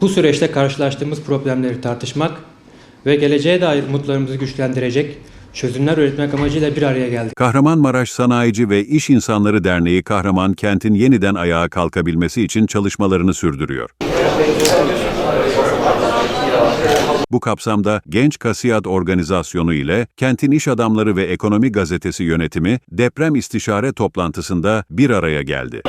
Bu süreçte karşılaştığımız problemleri tartışmak ve geleceğe dair umutlarımızı güçlendirecek çözümler üretmek amacıyla bir araya geldik. Kahramanmaraş Sanayici ve İş İnsanları Derneği Kahraman kentin yeniden ayağa kalkabilmesi için çalışmalarını sürdürüyor. Bu kapsamda Genç Kasiyat Organizasyonu ile Kentin İş Adamları ve Ekonomi Gazetesi yönetimi deprem istişare toplantısında bir araya geldi.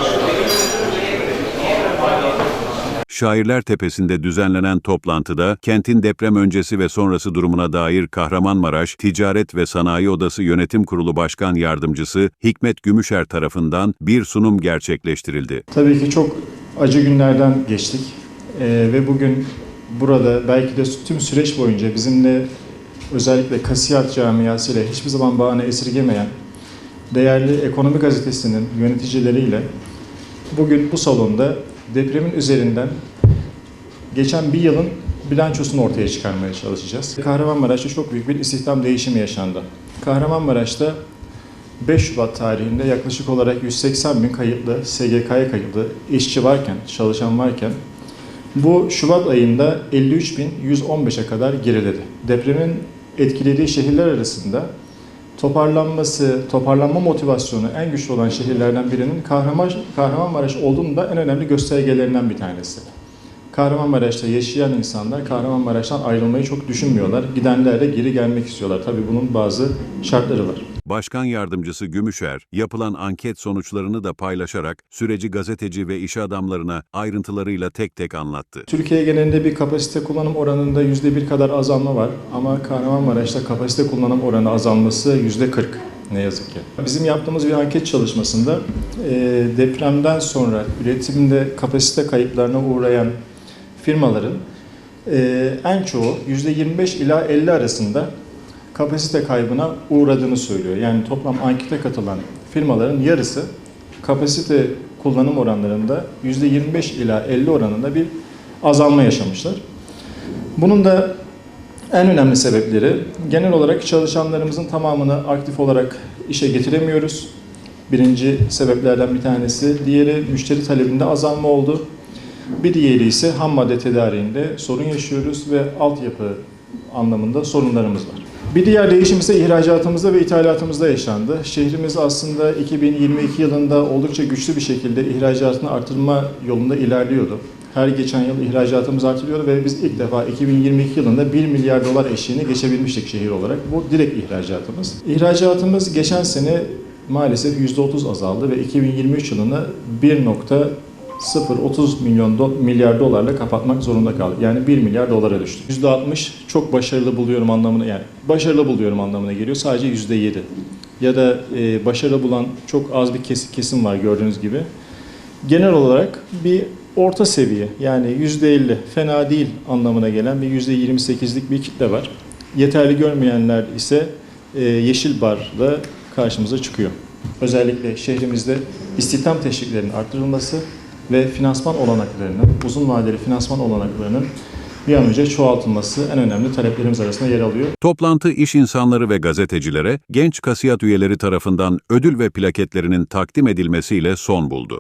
Şairler Tepesi'nde düzenlenen toplantıda kentin deprem öncesi ve sonrası durumuna dair Kahramanmaraş Ticaret ve Sanayi Odası Yönetim Kurulu Başkan Yardımcısı Hikmet Gümüşer tarafından bir sunum gerçekleştirildi. Tabii ki çok acı günlerden geçtik Ee, ve bugün burada belki de tüm süreç boyunca bizimle özellikle kasiyat camiasıyla hiçbir zaman bağını esirgemeyen değerli Ekonomi Gazetesi'nin yöneticileriyle bugün bu salonda depremin üzerinden geçen bir yılın bilançosunu ortaya çıkarmaya çalışacağız. Kahramanmaraş'ta çok büyük bir istihdam değişimi yaşandı. Kahramanmaraş'ta 5 Şubat tarihinde yaklaşık olarak 180 bin kayıtlı, SGK'ya kayıtlı işçi varken, çalışan varken bu Şubat ayında 53.115'e kadar geriledi. Depremin etkilediği şehirler arasında toparlanması, toparlanma motivasyonu en güçlü olan şehirlerden birinin Kahraman, Kahramanmaraş olduğunun da en önemli göstergelerinden bir tanesi. Kahramanmaraş'ta yaşayan insanlar Kahramanmaraş'tan ayrılmayı çok düşünmüyorlar. Gidenler de geri gelmek istiyorlar. Tabii bunun bazı şartları var. Başkan Yardımcısı Gümüşer, yapılan anket sonuçlarını da paylaşarak süreci gazeteci ve iş adamlarına ayrıntılarıyla tek tek anlattı. Türkiye genelinde bir kapasite kullanım oranında %1 kadar azalma var ama Kahramanmaraş'ta kapasite kullanım oranı azalması %40 ne yazık ki. Bizim yaptığımız bir anket çalışmasında e, depremden sonra üretimde kapasite kayıplarına uğrayan firmaların e, en çoğu %25 ila 50 arasında kapasite kaybına uğradığını söylüyor. Yani toplam ankete katılan firmaların yarısı kapasite kullanım oranlarında %25 ila 50 oranında bir azalma yaşamışlar. Bunun da en önemli sebepleri genel olarak çalışanlarımızın tamamını aktif olarak işe getiremiyoruz. Birinci sebeplerden bir tanesi. Diğeri müşteri talebinde azalma oldu. Bir diğeri ise ham madde tedariğinde sorun yaşıyoruz ve altyapı anlamında sorunlarımız var. Bir diğer değişim ise ihracatımızda ve ithalatımızda yaşandı. Şehrimiz aslında 2022 yılında oldukça güçlü bir şekilde ihracatını artırma yolunda ilerliyordu. Her geçen yıl ihracatımız artırıyor ve biz ilk defa 2022 yılında 1 milyar dolar eşiğini geçebilmiştik şehir olarak. Bu direkt ihracatımız. İhracatımız geçen sene maalesef %30 azaldı ve 2023 yılına 1. 0.30 milyon do milyar dolarla kapatmak zorunda kaldık. Yani 1 milyar dolara düştü. %60 çok başarılı buluyorum anlamına yani başarılı buluyorum anlamına geliyor. Sadece %7. Ya da e, başarılı bulan çok az bir kesim, kesim var gördüğünüz gibi. Genel olarak bir orta seviye yani %50 fena değil anlamına gelen bir %28'lik bir kitle var. Yeterli görmeyenler ise e, yeşil barla karşımıza çıkıyor. Özellikle şehrimizde istihdam teşviklerinin arttırılması ve finansman olanaklarının, uzun vadeli finansman olanaklarının bir an önce çoğaltılması en önemli taleplerimiz arasında yer alıyor. Toplantı iş insanları ve gazetecilere genç kasiyat üyeleri tarafından ödül ve plaketlerinin takdim edilmesiyle son buldu.